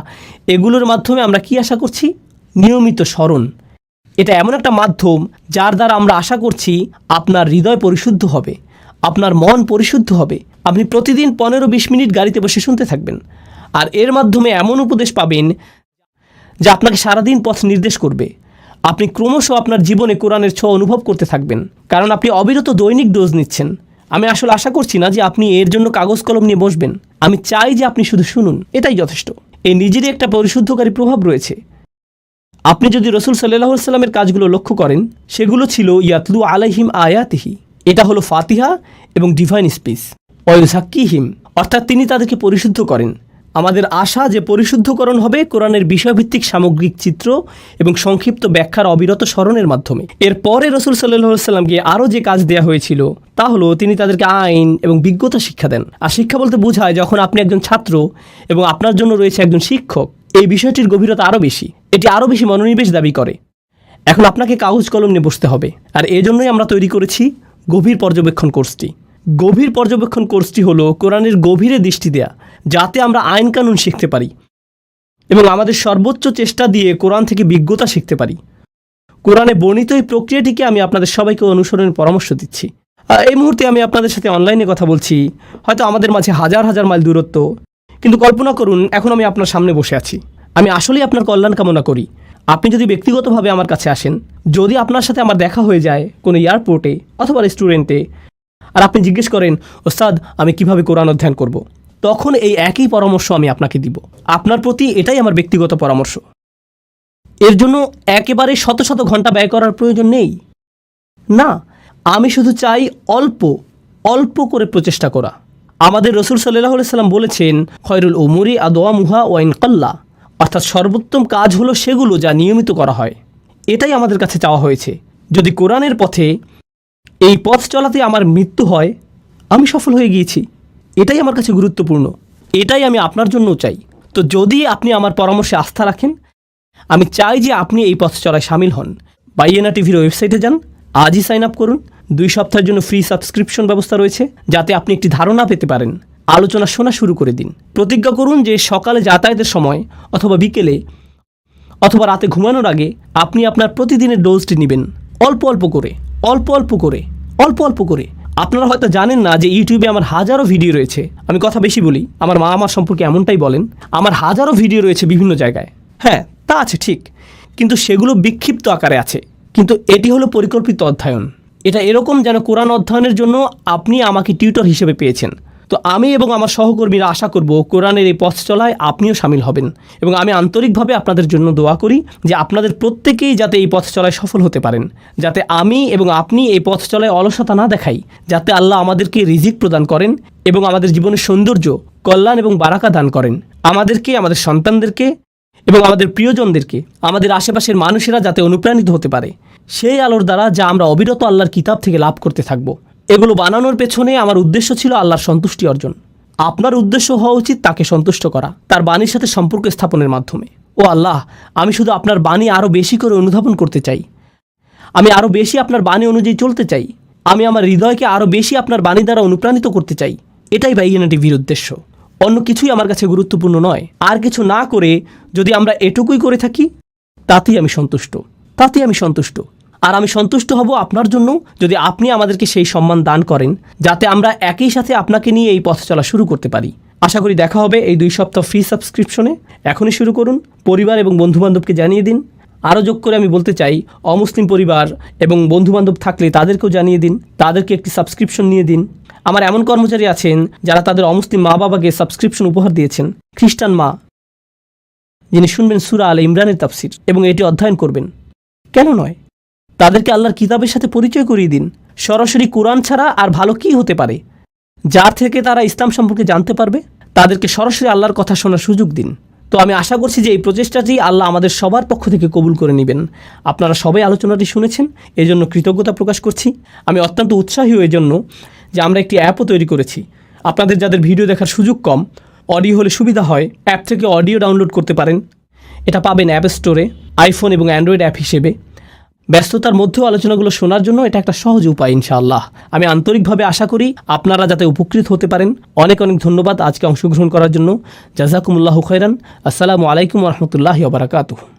এগুলোর মাধ্যমে আমরা কি আশা করছি? নিয়মিত স্মরণ। এটা এমন একটা মাধ্যম যার দ্বারা আমরা আশা করছি আপনার হৃদয় পরিশুদ্ধ হবে, আপনার মন পরিশুদ্ধ হবে। আপনি প্রতিদিন পনেরো বিশ মিনিট গাড়িতে বসে শুনতে থাকবেন। আর এর মাধ্যমে এমন উপদেশ পাবেন যা আপনাকে সারাদিন পথ নির্দেশ করবে। আপনি ক্রমশ আপনার জীবনে কোরআনের ছ অনুভব করতে থাকবেন। কারণ আপনি অবিরত দৈনিক ডোজ নিচ্ছেন। আমি আসলে আশা করছি না যে আপনি এর জন্য কাগজ কলম নিয়ে বসবেন। আমি চাই যে আপনি শুধু শুনুন, এটাই যথেষ্ট। এই নিজেরই একটা পরিশুদ্ধকারী প্রভাব রয়েছে। আপনি যদি রসুল সাল্লাহ সাল্লামের কাজগুলো লক্ষ্য করেন, সেগুলো ছিল ইয়াতলু আলাইহিম আয়াতিহি। এটা হলো ফাতিহা এবং ডিভাইন স্পিচ অয়ুসাক্কিহিম অর্থাৎ তিনি তাদেরকে পরিশুদ্ধ করেন। আমাদের আশা যে পরিশুদ্ধকরণ হবে কোরআনের বিষয়ভিত্তিক সামগ্রিক চিত্র এবং সংক্ষিপ্ত ব্যাখ্যার অবিরত স্মরণের মাধ্যমে। এরপরে রসুল সাল্লাহ সাল্লামকে আরও যে কাজ দেওয়া হয়েছিল, তা হলো তিনি তাদেরকে আইন এবং বিজ্ঞতা শিক্ষা দেন। আর শিক্ষা বলতে বোঝায় যখন আপনি একজন ছাত্র এবং আপনার জন্য রয়েছে একজন শিক্ষক এই বিষয়টির গভীরতা আরও বেশি। এটি আরও বেশি মনোনিবেশ দাবি করে। এখন আপনাকে কাগজ কলম নিয়ে বসতে হবে। আর এজন্যই আমরা তৈরি করেছি গভীর পর্যবেক্ষণ কোর্সটি। গভীর পর্যবেক্ষণ কোর্সটি হলো কোরআনের গভীরে দৃষ্টি দেয়া, যাতে আমরা আইন কানুন শিখতে পারি এবং আমাদের সর্বোচ্চ চেষ্টা দিয়ে কোরআন থেকে বিজ্ঞতা শিখতে পারি। কোরআনে বর্ণিত এই প্রক্রিয়াটিকে আমি আপনাদের সবাইকে অনুসরণের পরামর্শ দিচ্ছি। এই মুহূর্তে আমি আপনাদের সাথে অনলাইনে কথা বলছি। হয়তো আমাদের মাঝে হাজার হাজার মাইল দূরত্ব। কিন্তু কল্পনা করুন, এখন আমি আপনার সামনে বসে আছি। আমি আসলেই আপনার কল্যাণ কামনা করি। আপনি যদি ব্যক্তিগতভাবে আমার কাছে আসেন, যদি আপনার সাথে আমার দেখা হয়ে যায় কোনো এয়ারপোর্টে অথবা রেস্টুরেন্টে, আর আপনি জিজ্ঞেস করেন, ওস্তাদ, আমি কীভাবে কোরআন অধ্যয়ন করব। তখন এই একই পরামর্শ আমি আপনাকে দিব। আপনার প্রতি এটাই আমার ব্যক্তিগত পরামর্শ। এর জন্য একেবারে শত শত ঘণ্টা ব্যয় করার প্রয়োজন নেই। না, আমি শুধু চাই অল্প অল্প করে প্রচেষ্টা করা। আমাদের রসুল সাল্লাহ সাল্লাম বলেছেন, খয়রুল উমুরি আদোয়া মুহা ওয়াইন কাল্লা। অর্থাৎ সর্বোত্তম কাজ হলো সেগুলো যা নিয়মিত করা হয়। এটাই আমাদের কাছে চাওয়া হয়েছে। যদি কোরআনের পথে এই পথ চলাতে আমার মৃত্যু হয়, আমি সফল হয়ে গিয়েছি। এটাই আমার কাছে গুরুত্বপূর্ণ। এটাই আমি আপনার জন্যও চাই। তো যদি আপনি আমার পরামর্শে আস্থা রাখেন, আমি চাই যে আপনি এই পথ চলায় সামিল হন। বাইএনা টিভির ওয়েবসাইটে যান, আজই সাইন আপ করুন। দুই সপ্তাহের জন্য ফ্রি সাবস্ক্রিপশন ব্যবস্থা রয়েছে, যাতে আপনি একটি ধারণা পেতে পারেন। আলোচনা শোনা শুরু করে দিন। প্রতিজ্ঞা করুন যে সকালে যাতায়াতের সময় অথবা বিকেলে অথবা রাতে ঘুমানোর আগে আপনি আপনার প্রতিদিনের ডোজটি নেবেন। অল্প অল্প করে, অল্প অল্প করে, অল্প অল্প করে। আপনারা হয়তো জানেন না যে ইউটিউবে আমার হাজারো ভিডিও রয়েছে। আমি কথা বেশি বলি, আমার মা আমার সম্পর্কে এমনটাই বলেন, আমার হাজারো ভিডিও রয়েছে বিভিন্ন জায়গায়। হ্যাঁ তা আছে ঠিক, কিন্তু সেগুলো বিক্ষিপ্ত আকারে আছে। কিন্তু এটি হলো পরিকল্পিত অধ্যয়ন। এটা এরকম যেন কোরআন অধ্যয়নের জন্য আপনি আমাকে টিউটর হিসেবে পেয়েছেন। তো আমি এবং আমার সহকর্মীরা আশা করব কোরআনের এই পথ চলায় আপনিও সামিল হবেন এবং আমি আন্তরিকভাবে আপনাদের জন্য দোয়া করি যে আপনাদের প্রত্যেকেই যাতে এই পথ চলায় সফল হতে পারেন, যাতে আমি এবং আপনি এই পথ চলায় অলসতা না দেখাই, যাতে আল্লাহ আমাদেরকে রিজিক প্রদান করেন এবং আমাদের জীবনের সৌন্দর্য, কল্যাণ এবং বারাকা দান করেন। আমাদেরকে, আমাদের সন্তানদেরকে এবং আমাদের প্রিয়জনদেরকে, আমাদের আশেপাশের মানুষেরা যাতে অনুপ্রাণিত হতে পারে। সেই আলোর দ্বারা যা আমরা অবিরত আল্লাহর কিতাব থেকে লাভ করতে থাকব। এগুলো বানানোর পেছনে আমার উদ্দেশ্য ছিল আল্লাহর সন্তুষ্টি অর্জন। আপনার উদ্দেশ্য হওয়া উচিত তাকে সন্তুষ্ট করা, তার বাণীর সাথে সম্পর্ক স্থাপনের মাধ্যমে। ও আল্লাহ, আমি শুধু আপনার বাণী আরও বেশি করে অনুধাবন করতে চাই। আমি আরও বেশি আপনার বাণী অনুযায়ী চলতে চাই। আমি আমার হৃদয়কে আরও বেশি আপনার বাণী দ্বারা অনুপ্রাণিত করতে চাই। এটাই টিভির উদ্দেশ্য। অন্য কিছুই আমার কাছে গুরুত্বপূর্ণ নয়। আর কিছু না করে যদি আমরা এটুকুই করে থাকি, তাতেই আমি সন্তুষ্ট। তাতেই আমি সন্তুষ্ট। আর আমি সন্তুষ্ট হব আপনার জন্য যদি আপনি আমাদেরকে সেই সম্মান দান করেন, যাতে আমরা একই সাথে আপনাকে নিয়ে এই পথ চলা শুরু করতে পারি। আশা করি দেখা হবে এই দুই সপ্তাহ ফ্রি সাবস্ক্রিপশনে এখনই শুরু করুন, পরিবার এবং বন্ধুবান্ধবকে জানিয়ে দিন। আরও যোগ করে আমি বলতে চাই, অমুসলিম পরিবার এবং বন্ধুবান্ধব থাকলে তাদেরকেও জানিয়ে দিন, তাদেরকে একটি সাবস্ক্রিপশন নিয়ে দিন। আমার এমন কর্মচারী আছেন যারা তাদের অমুসলিম মা বাবাকে সাবস্ক্রিপশন উপহার দিয়েছেন, খ্রিস্টান মা। যিনি শুনবেন সুরা আল ইমরানের তাফসির এবং এটি অধ্যয়ন করবেন। কেন নয়? তাদেরকে আল্লাহর কিতাবের সাথে পরিচয় করিয়ে দিন। সরাসরি কোরআন ছাড়া আর ভালো কি হতে পারে? যার থেকে তারা ইসলাম সম্পর্কে জানতে পারবে, তাদেরকে সরাসরি আল্লাহর কথা শোনার সুযোগ দিন। তো আমি আশা করছি যে এই প্রচেষ্টাটি আল্লাহ আমাদের সবার পক্ষ থেকে কবুল করে নেবেন। আপনারা সবাই আলোচনাটি শুনেছেন, এজন্য কৃতজ্ঞতা প্রকাশ করছি। আমি অত্যন্ত উৎসাহী এই জন্য যে আমরা একটি অ্যাপও তৈরি করেছি। আপনাদের যাদের ভিডিও দেখার সুযোগ কম, অডিও হলে সুবিধা হয়, অ্যাপ থেকে অডিও ডাউনলোড করতে পারেন। এটা পাবেন অ্যাপ স্টোরে, আইফোন এবং অ্যান্ড্রয়েড অ্যাপ হিসেবে। ব্যস্ততার মধ্যেও আলোচনাগুলো শোনার জন্য এটা একটা সহজ উপায়, ইনশাআল্লাহ। আমি আন্তরিকভাবে আশা করি আপনারা যাতে উপকৃত হতে পারেন। অনেক অনেক ধন্যবাদ আজকে অংশগ্রহণ করার জন্য। জাজাকুমুল্লাহ খৈরান আসসালামু আলাইকুম রহমতুল্লাহ বারাকাতুহ।